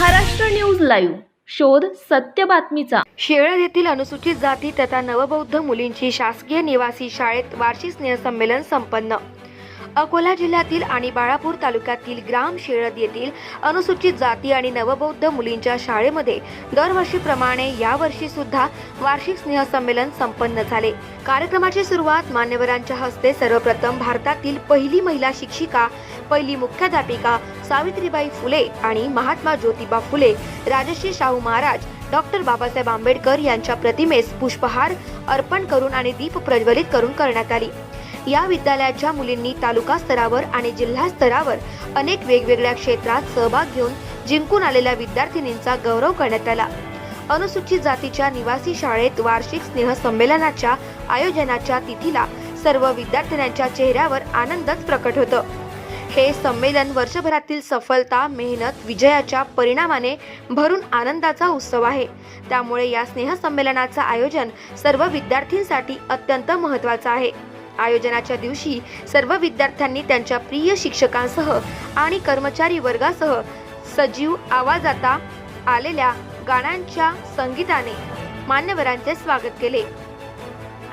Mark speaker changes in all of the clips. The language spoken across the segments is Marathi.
Speaker 1: Maharashtra news live. शोध सत्य बातमीचा.
Speaker 2: शेळद येथील अनुसूचित जाती तथा नवबौद्ध मुलींची शासकीय निवासी शाळेत वार्षिक स्नेहसंमेलन संपन्न. अकोला जिल्ह्यातील आणि बाळापूर तालुक्यातील ग्राम शेळद येथील अनुसूचित जाती आणि नवबौद्ध मुलींच्या शाळेमध्ये दरवर्षीप्रमाणे यावर्षी सुद्धा वार्षिक स्नेहसंमेलन संपन्न झाले. कार्यक्रमाची सुरुवात मान्यवरांच्या हस्ते सर्वप्रथम भारतातील पहिली महिला शिक्षिका पहिली मुख्याध्यापिका सावित्रीबाई फुले आणि महात्मा ज्योतिबा फुले राजश्री शाहू महाराज डॉक्टर बाबासाहेब आंबेडकर यांच्या प्रतिमेस पुष्पहार अर्पण करून आणि दीप प्रज्वलित करून करण्यात आली. या विद्यालयाच्या मुलींनी तालुका स्तरावर आणि जिल्हा स्तरावर अनेक वेगवेगळ्या क्षेत्रात सहभाग घेऊन जिंकून आलेल्या विद्यार्थिनींचा गौरव करण्यात आला. अनुसूचित जातीच्या निवासी शाळेत वार्षिक स्नेह संमेलनाच्या आयोजनाच्या तिथीला सर्व विद्यार्थिनांच्या चेहऱ्यावर आनंदच प्रकट होतं. हे संमेलन वर्षभरातील सफलता मेहनत विजयाच्या परिणामाने भरून आनंदाचा उत्सव आहे. त्यामुळे या स्नेहसंमेलनाचं आयोजन सर्व विद्यार्थ्यांसाठी अत्यंत महत्त्वाचं आहे. आयोजनाच्या दिवशी सर्व विद्यार्थ्यांनी त्यांच्या प्रिय शिक्षकांसह आणि कर्मचारी वर्गासह सजीव आवाजाता आलेल्या गाण्यांच्या संगीताने मान्यवरांचे स्वागत केले.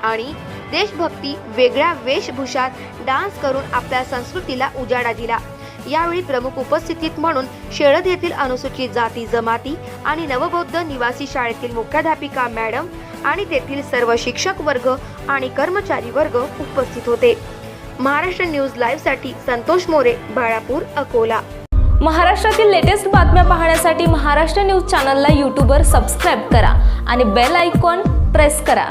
Speaker 2: आणि देशभक्ती वेगळ्या वेशभूषात डान्स करून आपल्या संस्कृतीला उजाडा दिला. यावेळी प्रमुख उपस्थितीत म्हणून शेळद येथील अनुसूचित जाती जमाती आणि नवबौद्ध निवासी शाळेतील मुख्याध्यापिका मॅडम आणि तेथील सर्व शिक्षक वर्ग आणि कर्मचारी वर्ग उपस्थित होते. महाराष्ट्र न्यूज लाईव्हसाठी संतोष मोरे बाळापूर अकोला.
Speaker 1: महाराष्ट्रातील लेटेस्ट बातम्या पाहण्यासाठी महाराष्ट्र न्यूज चॅनलला यूट्यूबवर सबस्क्राईब करा आणि बेल आयकॉन प्रेस करा.